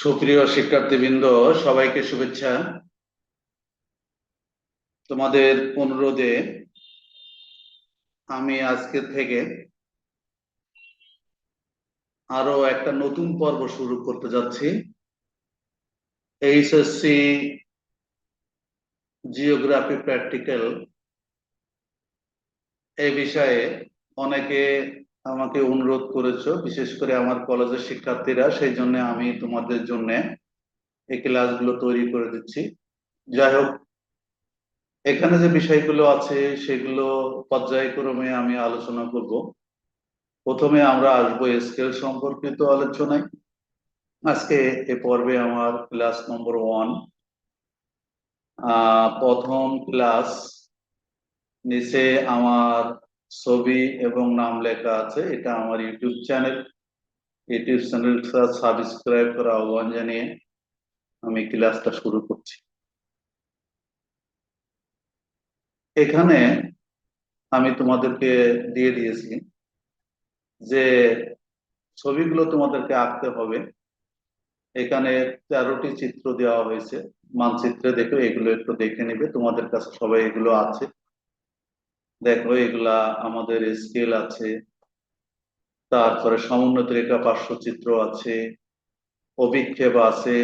সুপ্রিয় শিক্ষার্থীবৃন্দ, সবাইকে শুভেচ্ছা। তোমাদের অনুরোধে আমি আজকে থেকে আরও একটা নতুন পর্ব শুরু করতে যাচ্ছি। এইচএসসি জিওগ্রাফি প্র্যাকটিক্যাল এই বিষয়ে অনেকে আমাকে অনুরোধ করেছ, বিশেষ করে আমার কলেজের শিক্ষার্থীরা, সেই জন্য আমি তোমাদের জন্য এই ক্লাসগুলো তৈরি করে দিচ্ছি। যাই হোক, এখানে যে বিষয়গুলো আছে, সেগুলো পর্যায়ক্রমে আমি আলোচনা করব। প্রথমে আমরা আসব স্কেল সম্পর্কিত আলোচনায়। আজকে এ পর্বে আমার ক্লাস নম্বর ওয়ান। প্রথম ক্লাস নিচে আমার ছবি এবং নাম লেখা আছে, এটা আমার ইউটিউব চ্যানেল। ইউটিউব চ্যানেলটা সাবস্ক্রাইব করা আহ্বান জানিয়ে আমি ক্লাসটা শুরু করছি। এখানে আমি তোমাদেরকে দিয়ে দিয়েছি যে ছবিগুলো তোমাদেরকে আঁকতে হবে। এখানে তেরোটি চিত্র দেওয়া হয়েছে। মানচিত্রে দেখো, এগুলো একটু দেখে নেবে। তোমাদের কাছে সবাই এগুলো আছে। দেখো, এগুলা আমাদের স্কেল আছে, তারপরে সমুন্নত রেখা পার্শ্বচিত্র আছে, অভিক্ষেপ আছে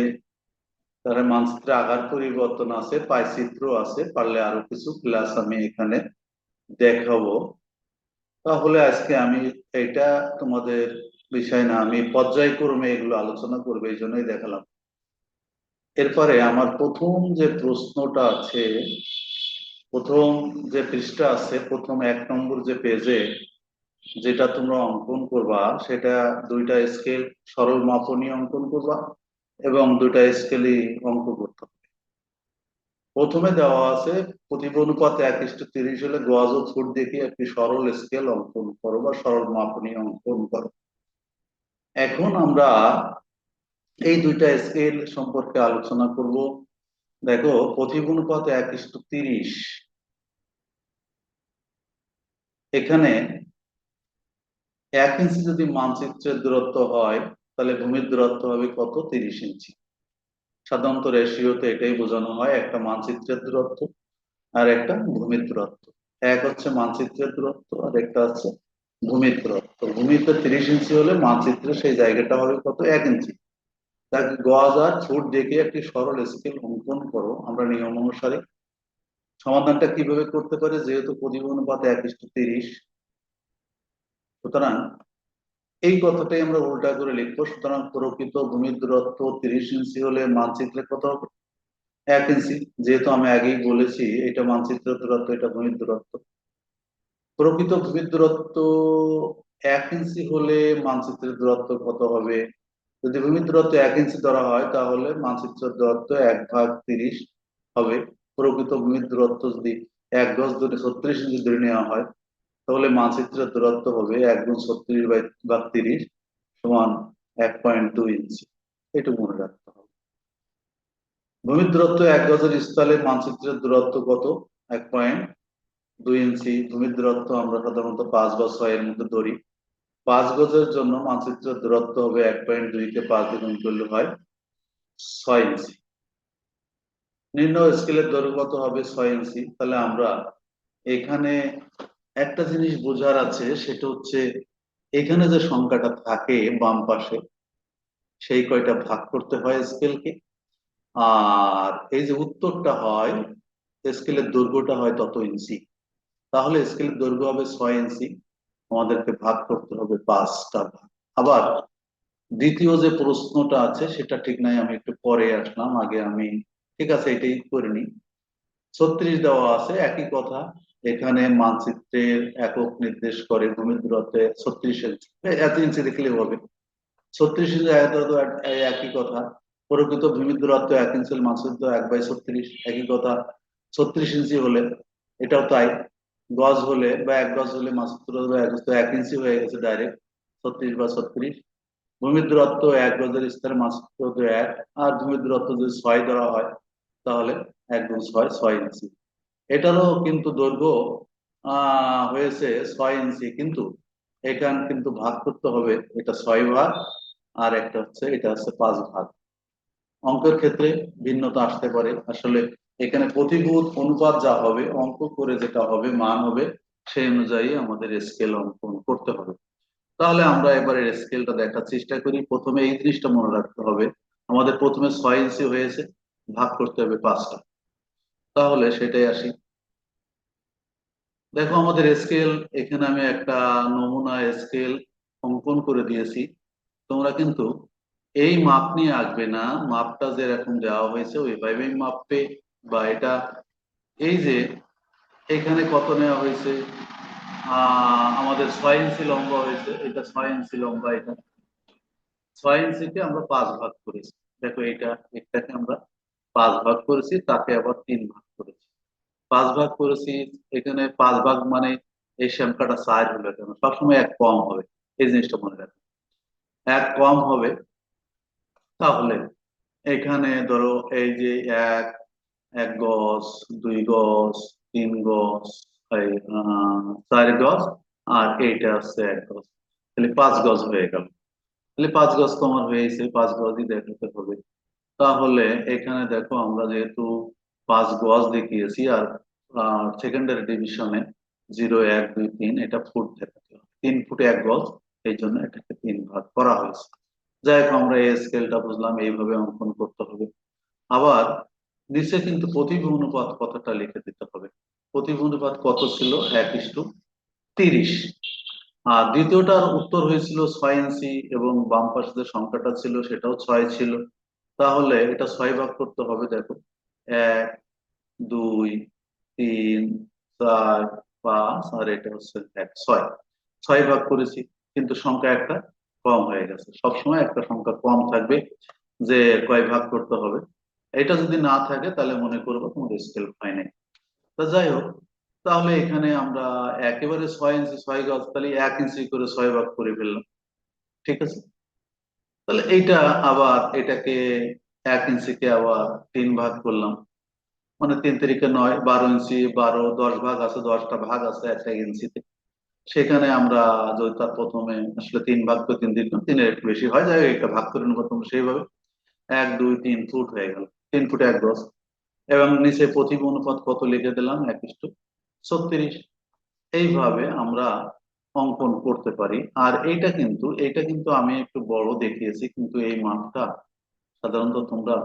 তার মানচিত্রে আকার পরিবর্তন আছে পাইচিত্র আছে, পারলে আরও কিছু ক্লাস আমি এখানে দেখাবো। তাহলে আজকে আমি এটা তোমাদের বিষয় না, আমি পর্যায়ক্রমে এগুলো আলোচনা করব, এই জন্যই দেখালাম। এরপরে আমার প্রথম যে প্রশ্নটা আছে প্রথম যে পৃষ্ঠা আছে, প্রথম এক নম্বর যে পেজে যেটা তোমরা অঙ্কন করবা, সেটা দুইটা স্কেল সরল মাপনী অঙ্কন করবা এবং দুইটা স্কেলই অঙ্ক করতে হবে। প্রথমে দেওয়া আছে প্রতিভ অনুপাত এক ইষ্ট তিরিশ হলে গজ ও ফুট দেখে একটি সরল স্কেল অঙ্কন করো বা সরল মাপনী অঙ্কন করো। এখন আমরা এই দুইটা স্কেল সম্পর্কে আলোচনা করব। দেখো অনুপাত এক তিরিশ। এখানে এক ইঞ্চি যদি মানচিত্রের দূরত্ব হয়, তাহলে ভূমির দূরত্ব হবে কত? তিরিশ ইঞ্চি। সাধারণত রেশিওতে এটাই বোঝানো হয়, একটা মানচিত্রের দূরত্ব আর একটা ভূমির দূরত্ব। এক হচ্ছে মানচিত্রের দূরত্ব আর একটা হচ্ছে ভূমির দূরত্ব। ভূমিতে তিরিশ ইঞ্চি হলে মানচিত্রে সেই জায়গাটা হবে কত? এক ইঞ্চি। তাকে গজ দেখে একটি সরল স্কেল অঙ্কন করো, আমরা নিয়ম অনুসারে। সমাধানটা কীভাবে করতে পারে? যেহেতু প্রতিভ অনুপাত এক ইষ্ট তিরিশ। সুতরাং এই কথাটাই আমরা উল্টা করে লিখব। সুতরাং প্রকৃত ভূমির দূরত্ব তিরিশ ইঞ্চি হলে মানচিত্রে কত হবে? এক ইঞ্চি। যেহেতু আমি আগেই বলেছি, এটা মানচিত্রের দূরত্ব, এটা ভূমির দূরত্ব। প্রকৃত ভূমির দূরত্ব এক ইঞ্চি হলে মানচিত্রের দূরত্ব কত হবে? যদি ভূমির দূরত্ব এক ইঞ্চি ধরা হয়, তাহলে মানচিত্রের দূরত্ব এক ভাগ তিরিশ হবে। প্রকৃত ভূমির দূরত্ব যদি এক গজ ধরে ছত্রিশ ইঞ্চি ধরে নেওয়া হয়, তাহলে মানচিত্রের দূরত্ব হবে এক গুণ ছত্রিশ ভাগ তিরিশ সমান এক পয়েন্ট দুই ইঞ্চি। এটুকু মনে রাখতে হবে। ভূমির দূরত্ব এক গজের স্থলে মানচিত্রের দূরত্ব কত? এক পয়েন্ট দুই ইঞ্চি। ভূমির দূরত্ব আমরা সাধারণত পাঁচ বা ছয়ের মধ্যে ধরি। পাঁচ গজের জন্য মানচিত্রের দূরত্ব হবে এক পয়েন্ট দুইকে পাঁচ দ্বিগুণ করলে হয় ছয় ইঞ্চি। নিম্ন স্কেলের দৈর্ঘ্য হবে? ছয় ইঞ্চি। তাহলে আমরা এখানে একটা জিনিস বোঝার আছে, সেটা হচ্ছে এখানে যে সংখ্যাটা থাকে বাম পাশে, সেই কয়টা ভাগ করতে হয় স্কেলকে আর এই যে উত্তরটা হয় স্কেলের দৈর্ঘ্যটা হয় তত ইঞ্চি। তাহলে স্কেলের দৈর্ঘ্য হবে ছয় ইঞ্চি। আমাদেরকে ভাগ করতে হবে পাঁচটা ভাগ। আবার দ্বিতীয় যে প্রশ্নটা আছে, সেটা ঠিক নাই, আমি একটু পরে আসলাম, আগে আমি, ঠিক আছে, এটাই করে নিই। ছত্রিশ দেওয়া আছে, একই কথা, এখানে মানচিত্রের একক নির্দেশ করে ভূমির দূরত্বে ছত্রিশ ইঞ্চি এত ইঞ্চি দেখলে হবে ছত্রিশ ইঞ্চি একই কথা, প্রকৃত ভূমির দূরত্ব এক ইঞ্চি, মানচিত্র এক বাই ছত্রিশ, একই কথা, ছত্রিশ ইঞ্চি হলে, এটাও তাই। গজ হলে বা এক গজ হলে মানচিত্র এক ইঞ্চি হয়ে গেছে ডাইরেক্ট ছত্রিশ বা ছত্রিশ। ভূমির দূরত্ব এক গজের স্তরে মানচিত্র এক, আর ভূমির দূরত্ব যদি ছয় ধরা হয়, তাহলে এক গুণ ছয় ছয় ইঞ্চি। এটারও কিন্তু দৈর্ঘ্য হয়েছে ছয় ইঞ্চি, কিন্তু এখান কিন্তু ভাগ করতে হবে, এটা ছয় ভাগ, আর একটা হচ্ছে, এটা হচ্ছে পাঁচ ভাগ। অঙ্কের ক্ষেত্রে ভিন্নতা আসতে পারে। আসলে এখানে প্রতিভূত অনুপাত যা হবে, অঙ্ক করে যেটা হবে, মান হবে, সেই অনুযায়ী আমাদের স্কেল অঙ্কন করতে হবে। তাহলে আমরা এবারে স্কেলটা দেখার চেষ্টা করি। প্রথমে এই জিনিসটা মনে রাখতে হবে। আমাদের প্রথমে ছয় ইঞ্চি হয়েছে, ভাগ করতে হবে পাঁচটা। তাহলে সেটাই আসি। দেখো আমাদের স্কেল এখানে আমি একটা নমুনা স্কেল অঙ্কন করে দিয়েছি। তোমরা কিন্তু এই মাপ নিয়ে আসবে না। মাপটা যেরকম দেওয়া হয়েছে, ওইভাবেই মাপবে। বা এটা, এই যে এখানে কত নেওয়া হয়েছে? আমাদের ছয় ইঞ্চি লম্বা হয়েছে, এটা ছয় ইঞ্চি লম্বা, এটা ছয় ইঞ্চিকে আমরা পাঁচ ভাগ করেছি। দেখো এটা একটাকে আমরা পাঁচ ভাগ করেছি, তাকে আবার তিন ভাগ করেছি। পাঁচ ভাগ করেছি, এখানে পাঁচ ভাগ মানে এই সংখ্যাটা চার হলো কেন? সবসময় এক কম হবে, এই জিনিসটা মনে রাখবে এক কম হবে, তাহলে এখানে ধরো এই যে এক এক গজ, দুই গজ, তিন গজ চার গজ, আর এইটা হচ্ছে এক গজ। তাহলে পাঁচ গজ হয়ে গেল। তাহলে পাঁচ গজ তোমার হয়েছে পাঁচ গজই দেখাতে হবে। তাহলে এখানে দেখো আমরা যেহেতু পাঁচ গজ দেখিয়েছি, আর সেকেন্ডারি ডিভিশনে জিরো এক, দুই, তিন, এটা ফুট দেখাতে হবে তিন ফুটে এক গজ, এই জন্য এটাকে তিন ভাগ করা হয়েছে। যাই হোক, আমরা এই স্কেলটা বুঝলাম, এইভাবে অঙ্কন করতে হবে। আবার নিচে কিন্তু প্রতিভূ কথাটা লিখে দিতে হবে। প্রতিভূ কত ছিল? এক ইস্টু তিরিশ। আর দ্বিতীয়টার উত্তর হয়েছিল ছয় ইঞ্চি এবং বাম পাশে যে সংখ্যাটা ছিল সেটাও ছয় ছিল। তাহলে এটা ছয় ভাগ করতে হবে, দেখো। এক, দুই, তিন, চার, পাঁচ, আর এটা হচ্ছে এক, ছয়। ছয় ভাগ করেছি, কিন্তু সংখ্যা একটা কম হয়ে গেছে। সবসময় একটা সংখ্যা কম থাকবে যে কয় ভাগ করতে হবে? এটা যদি না থাকে, তাহলে মনে করব তোমার স্কেল নাই। তা যাই হোক, তাহলে এখানে আমরা একেবারে ছয় ইঞ্চি, ছয় গজ, তাহলে এক ইঞ্চি করে ছয় ভাগ করে ফেললাম। ঠিক আছে? তাহলে এইটা আবার এটাকে এক ইঞ্চিকে আবার তিন ভাগ করলাম। মানে তিন তারিখে নয়, বারো ইঞ্চি, বারো, দশ ভাগ আছে, দশটা ভাগ আছে একটা ইঞ্চিতে। সেখানে আমরা যদি তার প্রথমে আসলে তিন ভাগ করে তিন দিন তিনের একটু বেশি হয় যাই একটা ভাগ করে নেব তোমরা সেইভাবে। এক, দুই, তিন, ফুট হয়ে গেল। তিন ফুট এক গজ। এবং নিচে প্রতিভ অনুপাত কত লিখে দিলাম? এক ইস্টু ছত্রিশ। এইভাবে আমরা অঙ্কন করতে পারি। আর এইটা কিন্তু এইটা কিন্তু আমি একটু বড় দেখিয়েছি, কিন্তু এই মাপটা সাধারণত তোমরা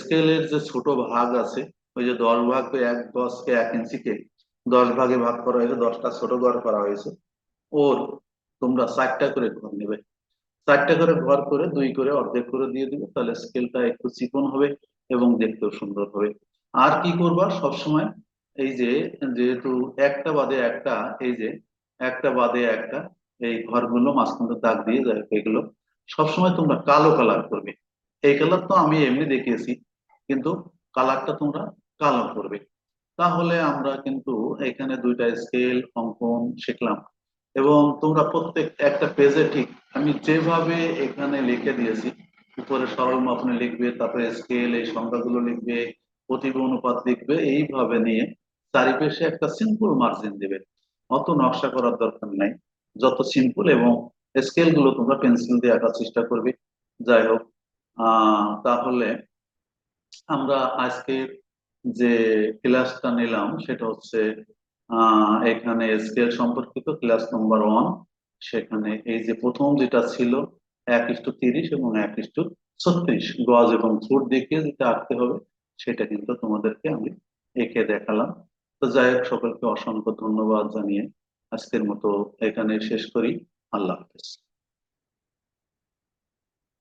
স্কেলের যে ছোট ভাগ আছে, ওই যে দশ ভাগ এক দশকে এক ইঞ্চিকে দশ ভাগে ভাগ করা হয়েছে, দশটা ছোট ঘর করা হয়েছে, ওর তোমরা চারটা করে ঘর নেবে। চারটা করে ঘর করে দুই করে অর্ধেক করে দিয়ে দিবে, তাহলে স্কেলটা একটু চিকন হবে এবং দেখতেও সুন্দর হবে। আর কি করবা? সবসময় এই যে, যেহেতু একটা বাদে একটা, এই যে একটা বাদে একটা, এই ঘরগুলো মাঝখান দাগ দিয়ে যায় এগুলো, সবসময় তোমরা কালো কালার করবে। এই কালার তো আমি এমনি দেখিয়েছি, কিন্তু কালারটা তোমরা কালো করবে। তাহলে আমরা কিন্তু এখানে দুইটা স্কেল অঙ্কন শিখলাম। এবং তোমরা প্রত্যেক একটা পেজে ঠিক, আমি যেভাবে এখানে লিখে দিয়েছি, উপরে সরল মাপনে লিখবে, তারপরে স্কেল এই সংখ্যাগুলো লিখবে প্রতিভ অনুপাত লিখবে, এইভাবে নিয়ে চারিপাশে একটা সিম্পল মার্জিন দিবে। অত নকশা করার দরকার নাই। যত সিম্পল এবং স্কেলগুলো তোমরা পেন্সিল দিয়ে আঁকার চেষ্টা করবে। যাই হোক তাহলে আমরা আজকে যে ক্লাসটা নিলাম, সেটা হচ্ছে এখানে স্কেল সম্পর্কিত ক্লাস নম্বর ওয়ান সেখানে এই যে প্রথম যেটা ছিল এক ইস্টু তিরিশ এবং এক ইস্টু ছত্রিশ, গজ এবং ফুট দেখিয়ে যেটা আঁকতে হবে, সেটা কিন্তু তোমাদেরকে আমি এঁকে দেখালাম। তো যাই হোক, সকলকে অসংখ্য ধন্যবাদ জানিয়ে আজকের মতো এখানে শেষ করি। আল্লাহ হাফেজ।